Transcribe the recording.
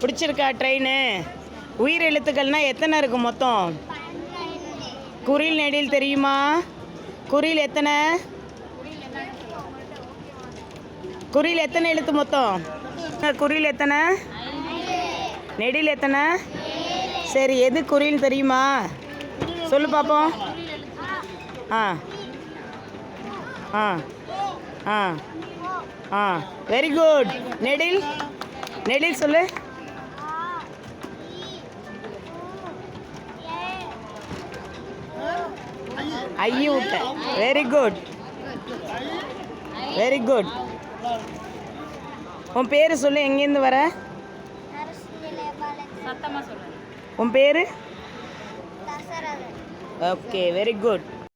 பிடிச்சிருக்கா ட்ரெயின்? உயிர் எழுத்துக்கள்னால் எத்தனை இருக்குது மொத்தம்? குறில் நெடில் தெரியுமா? குறில் எத்தனை? குறில் எத்தனை எழுத்து மொத்தம்? குறில் எத்தனை? நெடில் எத்தனை? சரி எது குறில் தெரியுமா? சொல்லு பார்ப்போம் ஆ. ஆ. ஆ. ஆ. வெரி குட் நெடில்? நெடில் சொல்லு. ஐயு விட்ட வெரி குட் வெரி குட் உன் பேர் சொல்லு எங்கேருந்து வர? உன் பேர்? Okay very good